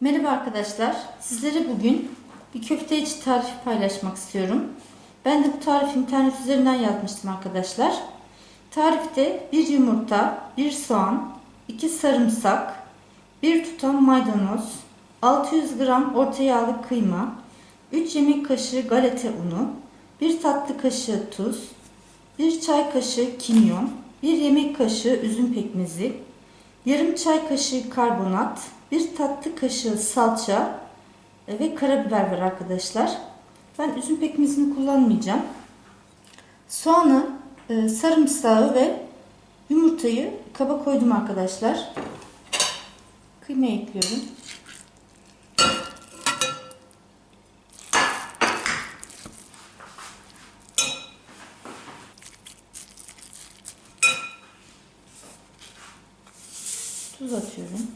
Merhaba arkadaşlar. Sizlere bugün bir köfte içi tarifi paylaşmak istiyorum. Ben de bu tarifi internet üzerinden yazmıştım arkadaşlar. Tarifte bir yumurta, bir soğan, iki sarımsak, bir tutam maydanoz, 600 gram orta yağlı kıyma, 3 yemek kaşığı galeta unu, 1 tatlı kaşığı tuz, 1 çay kaşığı kimyon, 1 yemek kaşığı üzüm pekmezi, yarım çay kaşığı karbonat, 1 tatlı kaşığı salça e, ve karabiber var arkadaşlar. Ben üzüm pekmezini kullanmayacağım. Soğanı, e, sarımsağı ve yumurtayı kaba koydum arkadaşlar. Kıyma ekliyorum. Tuz atıyorum.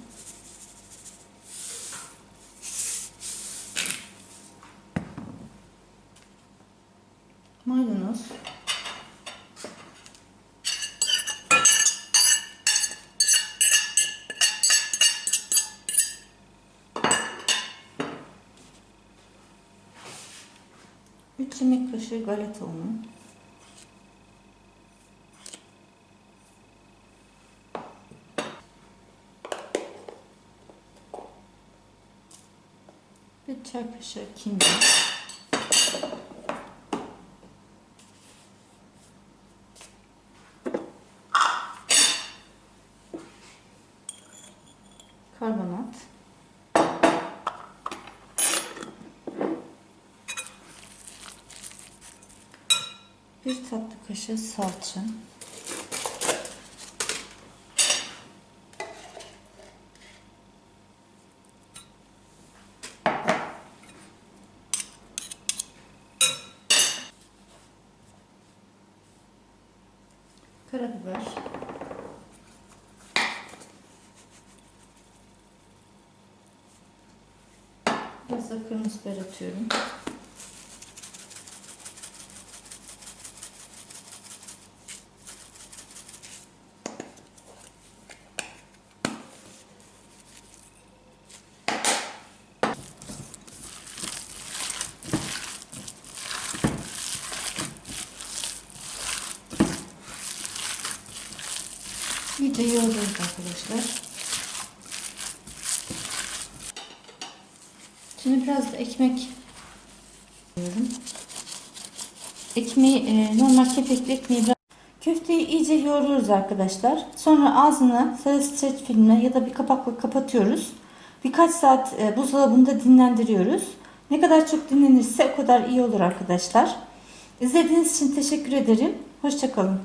Maydanoz. Üç yemek kaşığı galeta unu. Bir çay kaşığı kimyon. Karbonat. Bir tatlı kaşığı salça. Karabiber. Biraz da kırmızı biber atıyorum. İyice yoğuruyoruz arkadaşlar. Şimdi biraz da ekmek koyuyorum. Ekmeği e, normal kepekli ekmeği Köfteyi iyice yoğuruyoruz arkadaşlar. Sonra ağzını sarı streç filmle ya da bir kapakla kapatıyoruz. Birkaç saat e, buzdolabında dinlendiriyoruz. Ne kadar çok dinlenirse o kadar iyi olur arkadaşlar. İzlediğiniz için teşekkür ederim. Hoşçakalın.